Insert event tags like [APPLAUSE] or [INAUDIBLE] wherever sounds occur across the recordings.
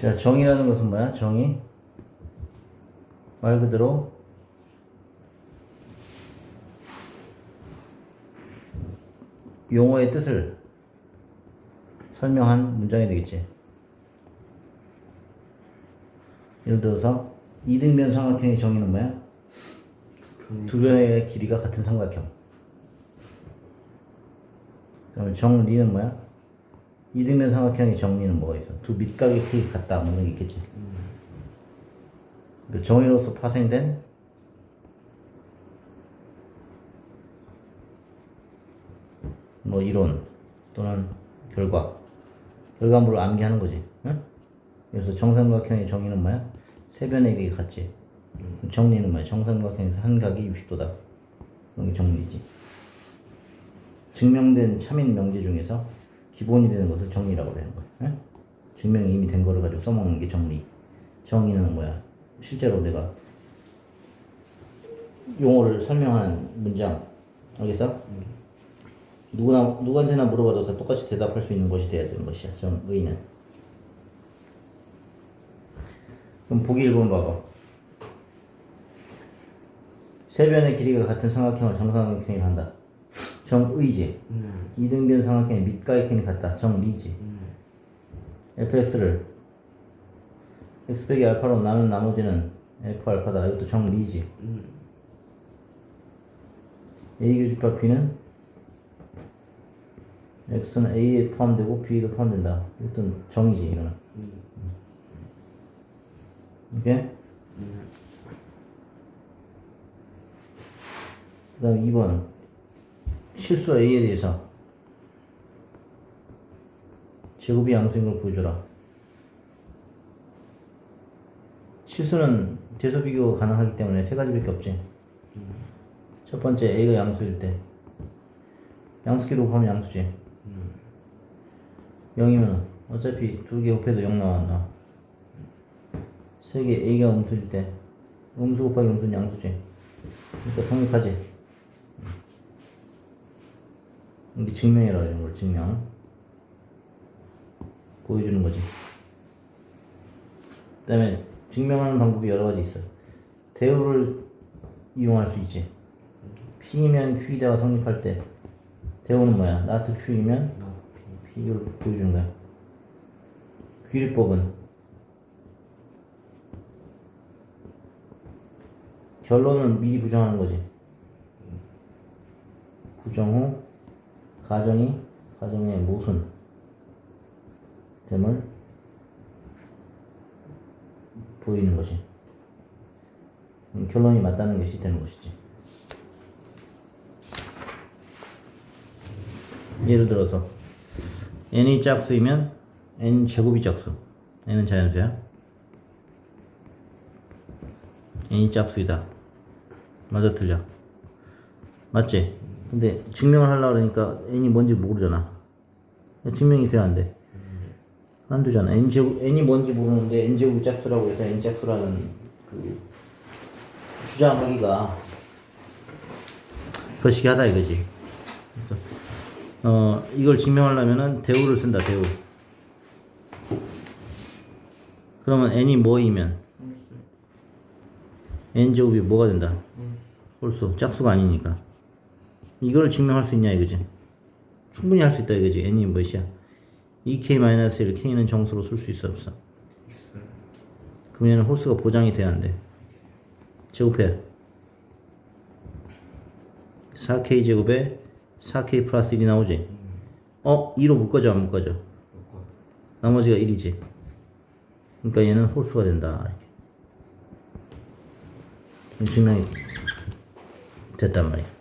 자, 정의라는 것은 뭐야? 정의. 말 그대로 용어의 뜻을 설명한 문장이 되겠지. 예를 들어서 이등변 삼각형의 정의는 뭐야? 두 변의 길이가 같은 삼각형. 그다음에 정리는 뭐야? 이등변 삼각형의 정리는 뭐가 있어? 두 밑각의 크기 같다. 뭐 이런 게 있겠지. 그 정의로서 파생된 뭐 이론 또는 결과 결과물을 암기하는 거지. 응? 그래서 정삼각형의 정의는 뭐야? 세 변의 길이 같지. 정리는 뭐야? 정삼각형에서 한 각이 60도다. 그게 정리지. 증명된 참인 명제 중에서 기본이 되는 것을 정리라고 하는 거야. 응? 증명이 이미 된 거를 가지고 써먹는 게 정리. 정의는 뭐야? 실제로 내가 용어를 설명하는 문장. 알겠어? 누구나 누구한테나 물어봐도 다 똑같이 대답할 수 있는 것이 돼야 되는 것이야. 정의는. 그럼 보기 1번 봐봐. 세 변의 길이가 같은 삼각형을 정삼각형이라 한다. 정의지. 이등변 삼각형의 밑가의 캔이 같다. 정리지. fx를 x 빼기 알파로 나눈 나머지는 f 알파다. 이것도 정리지. a 교집합 b는 x는 a에 포함되고 b에도 포함된다. 이것도 정이지 이거는. 오케이? 그 다음 2번 실수 a에 대해서 제곱이 양수인 걸 보여줘라. 실수는 대소 비교가 가능하기 때문에 세 가지밖에 없지. 첫 번째 a가 양수일 때 양수끼리 곱하면 양수지. 0이면 어차피 두 개 곱해도 0 나와. 세개 a가 음수일 때 음수 곱하기 음수는 양수지. 그러니까 성립하지. 이게 증명이라고 하는 걸 증명. 보여주는 거지. 그 다음에 증명하는 방법이 여러 가지 있어. 대우를 이용할 수 있지. P면 Q이다가 성립할 때 대우는 뭐야? 나트 Q이면 P를 보여주는 거야. 귀립법은 결론을 미리 부정하는 거지. 부정 후 가정이 가정의 모순 됨을 보이는 거지. 음, 결론이 맞다는 것이 되는 것이지. 예를 들어서 n이 짝수이면 n 제곱이 짝수. n은 자연수야. n이 짝수이다. 맞아 틀려. 맞지? 근데 증명을 하려고 그러니까 n이 뭔지 모르잖아. 증명이 돼야 안 돼. 안 되잖아. n 제곱 n이 뭔지 모르는데 n 제곱이 짝수라고 해서 n 짝수라는 그 주장하기가 거시기하다 이거지. 그래서 어 이걸 증명하려면은 대우를 쓴다 대우. 그러면 n이 뭐이면 n 제곱이 뭐가 된다? 홀수 짝수가 아니니까 이걸 증명할 수 있냐 이거지. 충분히 할 수 있다 이거지. n이 몇이야? 2k-1 k는 정수로 쓸 수 있어 없어? 그러면 홀수가 보장이 돼야 안 돼. 제곱해. 4k 제곱에 4k 플러스 1이 나오지? 어? 2로 묶어져 안 묶어져? 나머지가 1이지. 그러니까 얘는 홀수가 된다. 이렇게. 증명이 됐단 말이야.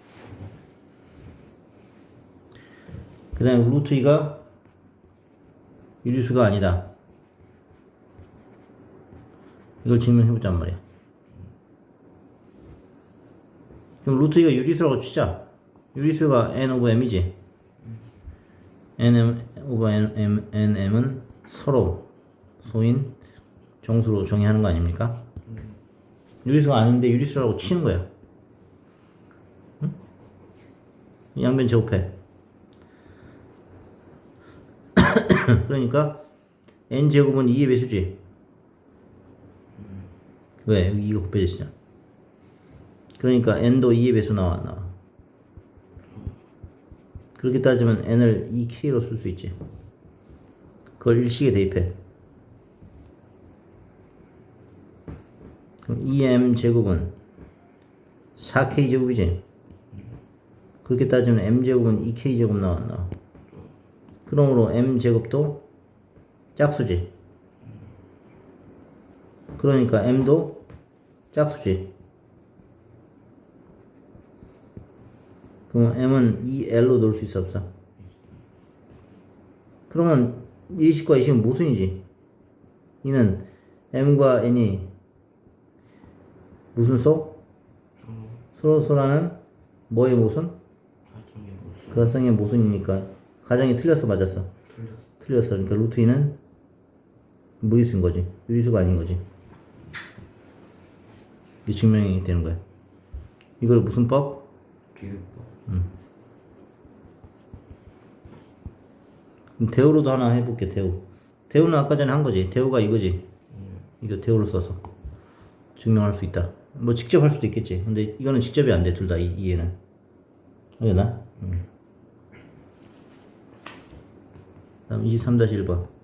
그 다음에 루트 2가 유리수가 아니다. 이걸 증명해보잔 말이야. 그럼 루트 2가 유리수라고 치자. 유리수가 n 오버 m이지. nm 오버 nm, nm은 서로 소인 정수로 정의하는 거 아닙니까? 유리수가 아닌데 유리수라고 치는 거야. 응? 양변 제곱해. [LAUGHS] 그러니까 n 제곱은 2의 배수지. 왜? 여기 이거 곱해졌잖아. 그러니까 n도 2의 배수 나와? 그렇게 따지면 n을 2k로 쓸 수 있지. 그걸 일식에 대입해. 그럼 2m 제곱은 4k 제곱이지. 그렇게 따지면 m 제곱은 2k 제곱 나와? 그러므로 m 제곱도 짝수지. 그러니까 m도 짝수지. 그럼 m은 2l로 넣을 수 있어 없어? 그러면 이식과 이식은 모순이지. 이는 m과 n이 무슨 소? 서로 소라는 뭐의 모순? 가정의 모순이니까 가정이 틀렸어 맞았어? 틀렸어. 틀렸어. 그러니까 루트 2는 무리수인 거지. 유리수가 아닌 거지. 이게 증명이 되는 거야. 이걸 무슨 법? 기획법. 그럼 대우로도 하나 해볼게, 대우. 대우는 아까 전에 한 거지. 대우가 이거지. 이거 대우로 써서 증명할 수 있다. 뭐 직접 할 수도 있겠지. 근데 이거는 직접이 안 돼, 둘 다, 이, 이해는. 되나? 음. 다음 23-1번.